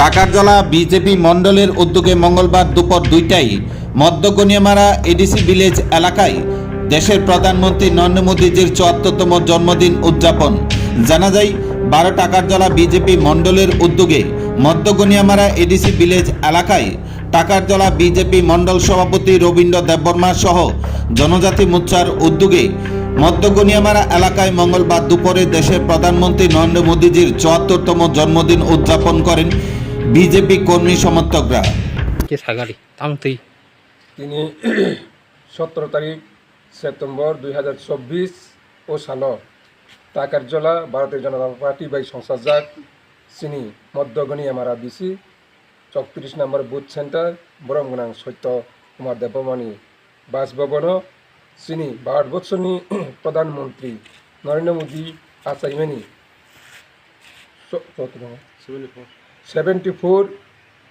Takarjala BJP মণ্ডলের উদ্যোগে মঙ্গলবার দুপুর দুইটায় মধ্যগনিয়ামারা এডিসি ভিলেজ এলাকায় দেশের প্রধানমন্ত্রী নরেন্দ্র মোদীজির চুয়াত্তরতম জন্মদিন উদযাপন। জানা যায়, বারো টাকারজলা বিজেপি মণ্ডলের উদ্যোগে মধ্যগনিয়ামারা এডিসি ভিলেজ এলাকায় টাকারজলা বিজেপি মণ্ডল সভাপতি রবীন্দ্র দেববর্মা সহ জনজাতি মোর্চার উদ্যোগে মধ্যগনিয়ামারা এলাকায় মঙ্গলবার দুপুরে দেশের প্রধানমন্ত্রী নরেন্দ্র মোদীজির চুয়াত্তরতম জন্মদিন উদযাপন করেন। বিজেপি কর্মী সমর্থকরা। কে সাগারি তামতেই তিনি সতেরো তারিখ সেপ্টেম্বর দুই হাজার চব্বিশ ও সাল টাকারজলা ভারতীয় জনতা পার্টি বাই সংসদ জাত চিনি মধ্যগণী আমারা বিসি চৌত্রিশ নম্বর বুথ সেন্টার বরমগোনাং সত্য কুমার দেবমণি বাসভবন চিনি ভারতবর্ষনি প্রধানমন্ত্রী নরেন্দ্র মোদী সেভেন্টি ফোর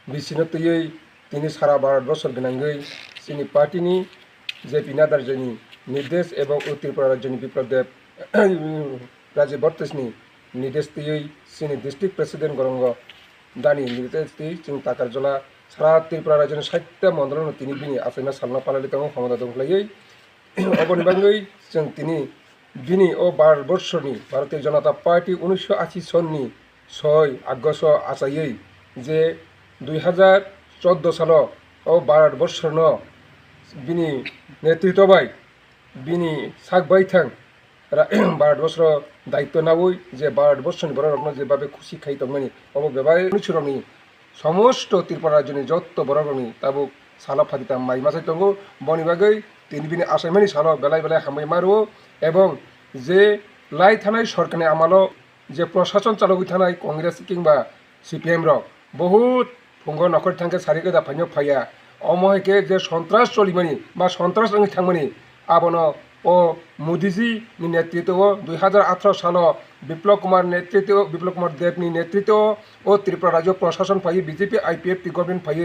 बिसिनो तयै তিনি সারা ভারতবর্ষর গেনাঙ্গই তিনি পার্টিনি, যে পিনাদারজনী নির্দেশ এবং ত্রিপুরা রাজ্য বিপ্লবদেব রাজে বর্তেসনি নির্দেশ দিয়েই তিনি ডিস্ট্রিক্ট প্রেসিডেন্ট গরঙ্গ দানি নির্দেশ দিয়ে চিং তাকার জলা সারা ত্রিপুরা রাজ্যের সাতটা মন্ত্রণালয় তিনি বিনি আফ্রিনা সালনা পালালি তেমন ক্ষমতা দখলাই অবনিবাঙ্গই চিং তিনি বিনি ও ভারতবর্ষনি ভারতীয় জনতা পার্টি উনিশশো আশি সননি ছয় আগস্ট আচাইয়েই যে দুই হাজার চোদ্দ সাল ও ভারতবর্ষ ন বিনি নেতৃত্ববাই বিনি সাকবাই থাং বছর দায়িত্ব নাবই যে ভারতবর্ষনি বড় রকম যেভাবে খুশি খাই মানে অব ব্যবহার সমস্ত ত্রিপুরা জন্য যত বড় রকমই তাবু সালা ফাদিতাম মাই মাসাই তঙ্গ বনিবাগৈ তিন বিনি আসাই মানে সালো বেলায় বেলায় হামাই মারব এবং যে লাই থানায় সরকারি আমালো যে প্রশাসন চালক থানায় কংগ্রেস কিংবা সিপিএম রক বহুত ফুঙ্গ নখর থাঙ্কে সারি গোদা ফাইন ফাইয়া। অমহেকে যে সন্ত্রাস চলিমানি বা সন্ত্রাস রঙি থাকমানি আবন ও মোদিজি নেতৃত্ব দুই হাজার আঠারো সাল বিপ্লব কুমার নেতৃত্ব বিপ্লব কুমার দেবনি নেতৃত্ব ও ত্রিপুরা রাজ্য প্রশাসন ফাই বিজেপি আইপিএফ টি গভর্নমেন্ট ফাই